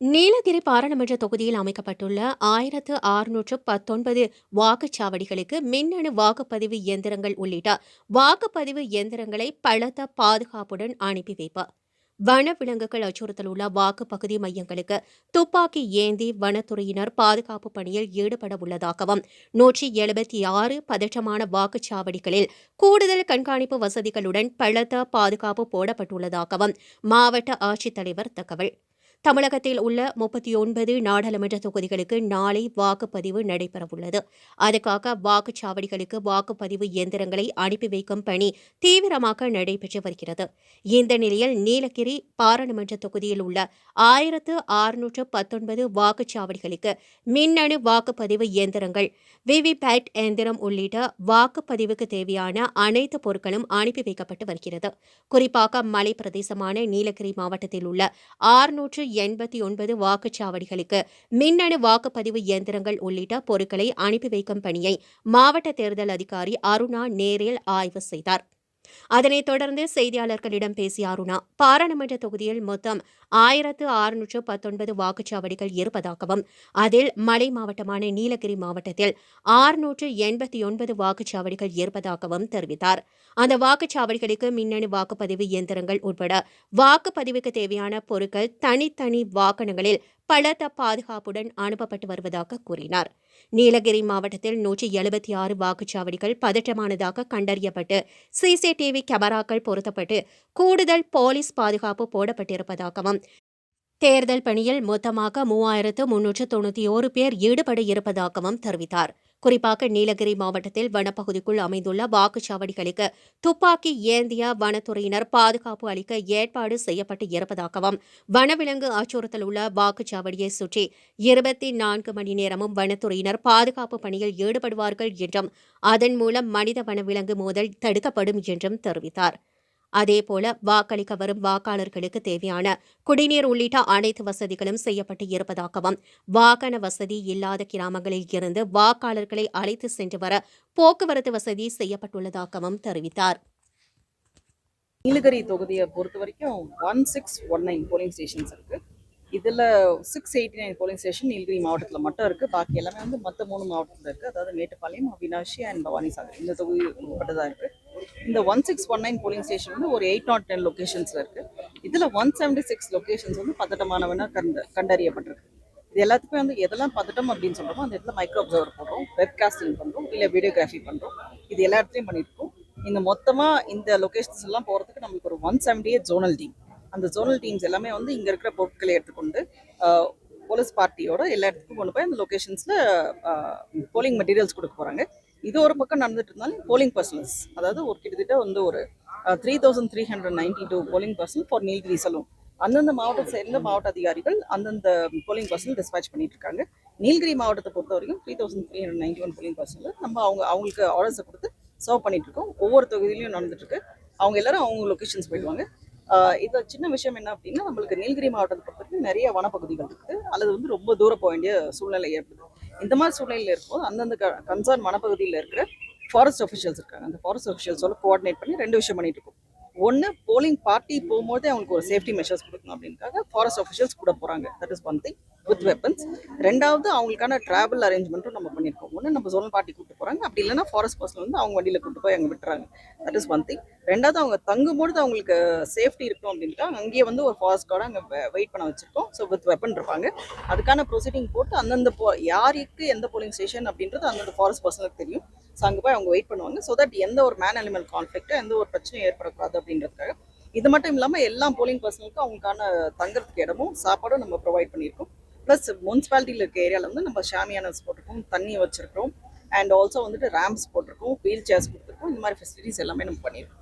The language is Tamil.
நீலகிரி பாராளுமன்ற தொகுதியில் அமைக்கப்பட்டுள்ள ஆயிரத்து அறுநூற்று பத்தொன்பது வாக்குச்சாவடிகளுக்கு மின்னணு வாக்குப்பதிவு இயந்திரங்கள் உள்ளிட்ட வாக்குப்பதிவு இயந்திரங்களை பலத்த பாதுகாப்புடன் அனுப்பி வைப்பார் வனவிலங்குகள் அச்சுறுத்தல் உள்ள வாக்குப்பகுதி மையங்களுக்கு துப்பாக்கி ஏந்தி வனத்துறையினர் பாதுகாப்பு பணியில் ஈடுபட உள்ளதாகவும் நூற்றி எழுபத்தி ஆறு பதற்றமான வாக்குச்சாவடிகளில் கூடுதல் கண்காணிப்பு வசதிகளுடன் பலத்த பாதுகாப்பு போடப்பட்டுள்ளதாகவும் மாவட்ட ஆட்சித்தலைவர் தகவல். தமிழகத்தில் உள்ள முப்பத்தி ஒன்பது நாடாளுமன்ற தொகுதிகளுக்கு நாளை வாக்குப்பதிவு நடைபெறவுள்ளது. அதற்காக வாக்குச்சாவடிகளுக்கு வாக்குப்பதிவு இயந்திரங்களை அனுப்பி வைக்கும் பணி தீவிரமாக நடைபெற்று வருகிறது. இந்த நிலையில் நீலகிரி பாராளுமன்ற தொகுதியில் உள்ள ஆயிரத்து அறுநூற்று பத்தொன்பது வாக்குச்சாவடிகளுக்கு மின்னணு வாக்குப்பதிவு இயந்திரங்கள் விவிபேட் இயந்திரம் உள்ளிட்ட வாக்குப்பதிவுக்கு தேவையான அனைத்து பொருட்களும் அனுப்பி வைக்கப்பட்டு வருகிறது. குறிப்பாக மலை பிரதேசமான நீலகிரி மாவட்டத்தில் உள்ள ஆறுநூற்று எண்பத்தி ஒன்பது வாக்குச்சாவடிகளுக்கு மின்னணு வாக்குப்பதிவு இயந்திரங்கள் உள்ளிட்ட பொருட்களை அனுப்பி வைக்கும் பணியை மாவட்ட தேர்தல் அதிகாரி அருணா நேரில் ஆய்வு செய்தார். அதனைத் தொடர்ந்து செய்தியாளர்களிடம் பேசிய அருணா பாராளுமன்ற தொகுதியில் மொத்தம் ஆயிரத்து அறுநூற்று பத்தொன்பது வாக்குச்சாவடிகள் இருப்பதாகவும் அதில் மலை மாவட்டமான நீலகிரி மாவட்டத்தில் ஆறுநூற்று எண்பத்தி ஒன்பது வாக்குச்சாவடிகள் இருப்பதாகவும் தெரிவித்தார். அந்த வாக்குச்சாவடிகளுக்கு மின்னணு வாக்குப்பதிவு இயந்திரங்கள் உட்பட வாக்குப்பதிவுக்கு தேவையான பொருட்கள் தனித்தனி வாகனங்களில் பலத்த பாதுகாப்புடன் அனுப்பப்பட்டு வருவதாக கூறினார். நீலகிரி மாவட்டத்தில் நூற்றி எழுபத்தி ஆறு வாக்குச்சாவடிகள் பதற்றமானதாக கண்டறியப்பட்டு சிசிடிவி கேமராக்கள் பொருத்தப்பட்டு கூடுதல் போலீஸ் பாதுகாப்பு போடப்பட்டிருப்பதாகவும் தேர்தல் பணியில் மொத்தமாக மூவாயிரத்து முன்னூற்று தொண்ணூற்றி ஓரு பேர் ஈடுபட இருப்பதாகவும் தெரிவித்தார். குறிப்பாக நீலகிரி மாவட்டத்தில் வனப்பகுதிக்குள் அமைந்துள்ள வாக்குச்சாவடிகளுக்கு துப்பாக்கி ஏந்திய வனத்துறையினர் பாதுகாப்பு அளிக்க ஏற்பாடு செய்யப்பட்டு இருப்பதாகவும் வனவிலங்கு அச்சுறுத்தல் உள்ள வாக்குச்சாவடியை சுற்றி இருபத்தி நான்கு மணி நேரமும் வனத்துறையினர் பாதுகாப்பு பணியில் ஈடுபடுவார்கள் என்றும் அதன் மூலம் மனித வனவிலங்கு மோதல் தடுக்கப்படும் என்றும் தெரிவித்தார். அதேபோல வாக்களிக்க வரும் வாக்காளர்களுக்கு தேவையான குடிநீர் உள்ளிட்ட அனைத்து வசதிகளும் செய்யப்பட்டு இருப்பதாகவும் வாகன வசதி இல்லாத கிராமங்களில் இருந்து வாக்காளர்களை அழைத்து சென்று வர போக்குவரத்து வசதி செய்யப்பட்டுள்ளதாகவும் தெரிவித்தார். நீலகிரி தொகுதியை பொறுத்த வரைக்கும் one six one nine polling stations இருக்குது இதில் six eighty nine polling station Nilgiri மாவட்டத்தில் மட்டும் இருக்குது பாக்கி எல்லாமே வந்து மற்ற மூணு மாவட்டத்தில் இருக்குது அதாவது மேட்டுப்பாளையம் அவினாஷி அண்ட் பவானி சாகர் இந்த தொகுதி உட்பட்டதாக இருக்குது இந்த one six one nine polling station வந்து ஒரு எயிட் நாட் டென் லொக்கேஷன்ஸில் இருக்குது இதில் ஒன் செவன்டி சிக்ஸ் லொக்கேஷன்ஸ் வந்து பதட்டமானவனாக கண்ட கண்டறியப்பட்டிருக்கு. இது எல்லாத்துக்குமே வந்து எதெல்லாம் பதட்டம் அப்படின்னு சொல்கிறோமோ அந்த இடத்துல மைக்ரோ அப்சர்வர் பண்ணுறோம் வெப்காஸ்டிங் பண்ணுறோம் இல்லை வீடியோகிராஃபி பண்ணுறோம் இது எல்லா இடத்துலையும் பண்ணியிருக்கோம் இந்த மொத்தமாக இந்த லொக்கேஷன்ஸ் எல்லாம் போகிறதுக்கு நம்மளுக்கு ஒரு one seventy eight zonal team அந்த ஜோனல் டீம்ஸ் எல்லாமே வந்து இங்கே இருக்கிற பொருட்களை எடுத்துக்கொண்டு போலீஸ் பார்ட்டியோட எல்லா இடத்துக்கும் கொண்டு போய் அந்த லொக்கேஷன்ஸில் போலிங் மெட்டீரியல்ஸ் கொடுக்க போகிறாங்க இது ஒரு பக்கம் நடந்துட்டு இருந்தாலும் போலிங் பர்சனல்ஸ் அதாவது ஒரு கிட்டத்தட்ட வந்து ஒரு three thousand three hundred ninety two polling person for Nilgiri salon அந்தந்த மாவட்டத்தை சேர்ந்த மாவட்ட அதிகாரிகள் அந்தந்த போலிங் பர்சன் டிஸ்பேச் பண்ணிட்டு இருக்காங்க. நீலகிரி மாவட்டத்தை பொறுத்த வரைக்கும் three thousand three hundred ninety one polling பர்சனில் நம்ம அவங்க அவங்களுக்கு ஆர்டர்ஸை கொடுத்து சர்வ் பண்ணிட்டு இருக்கோம். ஒவ்வொரு தொகுதியிலையும் நடந்துட்டு இருக்கு. அவங்க எல்லாரும் அவங்க லொக்கேஷன்ஸ் போயிடுவாங்க. இது சின்ன விஷயம் என்ன அப்படின்னா நம்மளுக்கு நீலகிரி மாவட்டத்தை பொறுத்த வரைக்கும் நிறைய வனப்பகுதிகள் இருக்குது. அல்லது வந்து ரொம்ப தூரம் போக வேண்டிய சூழ்நிலை ஏற்படுது. இந்த மாதிரி சூழ்நிலையில் இருக்கும்போது அந்தந்த கன்சர்ன் வனப்பகுதியில் இருக்கிற ஃபாரஸ்ட் அஃபிஷியல்ஸ் இருக்காங்க. அந்த ஃபாரஸ்ட் அஃபிஷியல்ஸோட கோஆர்டினேட் பண்ணி ரெண்டு விஷயம் பண்ணிட்டு இருக்கோம். ஒன்று போலிங் பார்ட்டி போகும்போதே அவங்களுக்கு ஒரு சேஃப்டி மெஷர்ஸ் கொடுக்கணும் அப்படின்னுக்காக ஃபாரஸ்ட் அஃபிஷியல்ஸ் கூட போகிறாங்க that is one thing with weapons ரெண்டாவது அவங்களுக்கான ட்ராவல் அரேஞ்ச்மெண்ட்டும் நம்ம பண்ணியிருக்கோம். ஒன்று நம்ம ஜோனல் பார்ட்டி கூப்பிட்டு போகிறாங்க அப்படி இல்லைன்னா ஃபாரஸ்ட் பர்சன் வந்து அவங்க வண்டியில் கூப்பிட்டு போய் அங்கே விட்டுறாங்க. தட் இஸ் ஒன் திங் ரெண்டாவது அவங்க தங்கும்பொழுது அவங்களுக்கு சேஃப்டி இருக்கணும் அப்படின்ட்டு அங்கேயே வந்து ஒரு ஃபாரஸ்ட் கார்டு அங்கே வெயிட் பண்ண வச்சுருக்கோம். ஸோ வித் வெப்பன் இருப்பாங்க. அதுக்கான ப்ரொசீடிங் போட்டு அந்தந்த போ யாருக்கு எந்த போலிங் ஸ்டேஷன் அப்படின்றது அந்தந்த ஃபாரஸ்ட் பர்சனுக்கு தெரியும். ஸோ அங்கே போய் அவங்க வெயிட் பண்ணுவாங்க. ஸோ தட் எந்த ஒரு மேன் அனிமல் கான்ஃப்ளிக்ட்டும் எந்த ஒரு பிரச்சனையும் ஏற்படக்கூடாது அப்படின்றதுக்காக. இது மட்டும் இல்லாமல் எல்லா போலிங் பர்சனுக்கும் அவங்களுக்கான தங்குறதுக்கு இடமும் சாப்பாடும் நம்ம ப்ரொவைட் பண்ணியிருக்கோம். ப்ளஸ் முனிசிபாலிட்டியில் இருக்க ஏரியாவில் வந்து நம்ம ஷாமியானஸ் போட்டிருக்கோம் தண்ணி வச்சுருக்கோம் அண்ட் ஆல்சோ வந்துட்டு ரேம்ப்ஸ் போட்டிருக்கோம் வீல் சேர்ஸ் கொடுத்துருக்கோம் இந்த மாதிரி ஃபெசிலிட்டிஸ் எல்லாமே நம்ம பண்ணியிருக்கோம்.